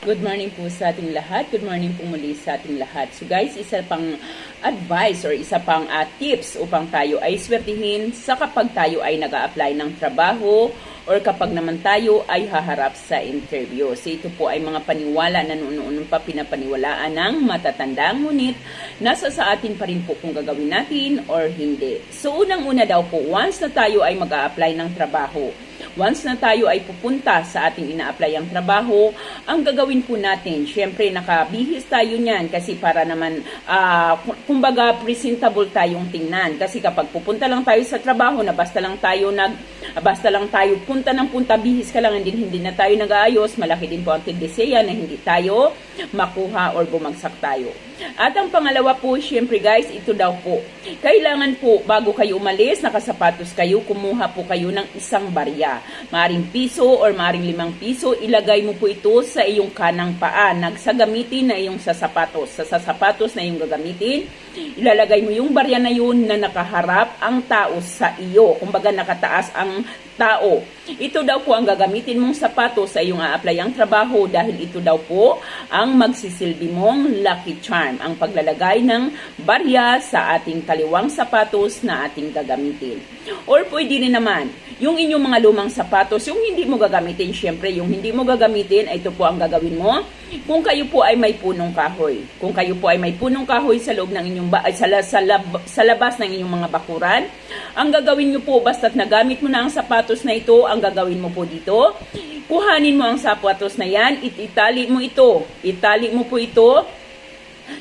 Good morning po sa ating lahat. Good morning po muli sa ating lahat. So guys, isa pang advice or isa pang uh, tips upang tayo ay swertihin sa kapag tayo ay nag apply ng trabaho or kapag naman tayo ay haharap sa interview. So ito po ay mga paniwala na noon pa pinapaniwalaan ng matatanda. Ngunit nasa sa atin pa rin po kung gagawin natin or hindi. So unang-una daw po, once na tayo ay mag apply ng trabaho, Once na tayo ay pupunta sa ating ina-apply ang trabaho, ang gagawin po natin, syempre nakabihis tayo niyan kasi para naman, uh, kumbaga presentable tayong tingnan. Kasi kapag pupunta lang tayo sa trabaho na basta lang tayo nag, basta lang tayo punta ng punta, bihis ka lang, hindi, hindi na tayo nag-aayos, malaki din po ang tendensiya na hindi tayo makuha or bumagsak tayo. At ang pangalawa po, syempre guys, ito daw po. Kailangan po, bago kayo umalis, nakasapatos kayo, kumuha po kayo ng isang barya. Maring piso or maring limang piso, ilagay mo po ito sa iyong kanang paa. Nagsagamitin na iyong sa sapatos. Sa sapatos na iyong gagamitin, ilalagay mo yung barya na yun na nakaharap ang tao sa iyo. Kumbaga nakataas ang tao. Ito daw po ang gagamitin mong sapatos sa iyong a-apply ang trabaho dahil ito daw po ang magsisilbi mong lucky charm, ang paglalagay ng barya sa ating kaliwang sapatos na ating gagamitin. Or pwede rin naman, yung inyong mga lumang sapatos, yung hindi mo gagamitin, syempre, yung hindi mo gagamitin, ito po ang gagawin mo. Kung kayo po ay may punong kahoy, kung kayo po ay may punong kahoy sa loob ng inyong ba ay sa, sa, lab, sa labas ng inyong mga bakuran, ang gagawin nyo po basta't nagamit mo na ang sapatos na ito, ang gagawin mo po dito, kuhanin mo ang sapatos na yan, itali mo ito, itali mo po ito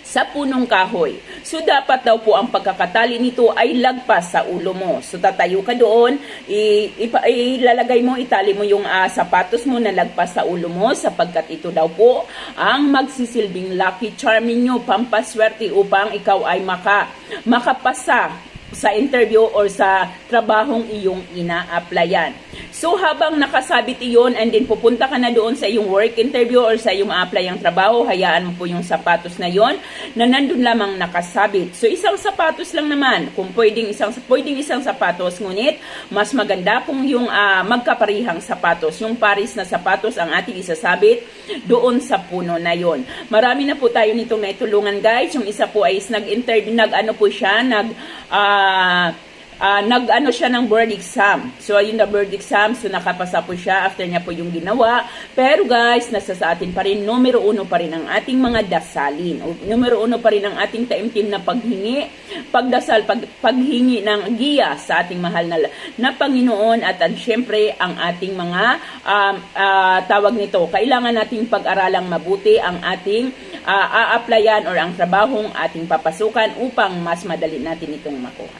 sa punong kahoy. So, dapat daw po ang pagkakatali nito ay lagpas sa ulo mo. So, tatayo ka doon, ilalagay mo, itali mo yung uh, sapatos mo na lagpas sa ulo mo sapagkat ito daw po ang magsisilbing lucky charm ninyo, pampaswerte upang ikaw ay maka, makapasa sa interview or sa trabahong iyong ina-applyan. So habang nakasabit iyon and then pupunta ka na doon sa iyong work interview or sa iyong apply ang trabaho, hayaan mo po yung sapatos na yon na nandun lamang nakasabit. So isang sapatos lang naman, kung pwedeng isang, pwedeng isang sapatos, ngunit mas maganda kung yung uh, magkaparihang sapatos, yung paris na sapatos ang ating isasabit doon sa puno na yon. Marami na po tayo nitong naitulungan guys. Yung isa po ay nag-interview, nag-ano po siya, nag uh, uh, nag-ano siya ng board exam. So, ayun na board exam. So, nakapasa po siya after niya po yung ginawa. Pero guys, nasa sa atin pa rin, numero uno pa rin ang ating mga dasalin. O, numero uno pa rin ang ating taimtim na paghingi, pagdasal, pag, paghingi ng giya sa ating mahal na, na Panginoon at uh, syempre ang ating mga um, uh, tawag nito. Kailangan nating pag-aralang mabuti ang ating uh, a-applyan or ang trabahong ating papasukan upang mas madali natin itong makuha.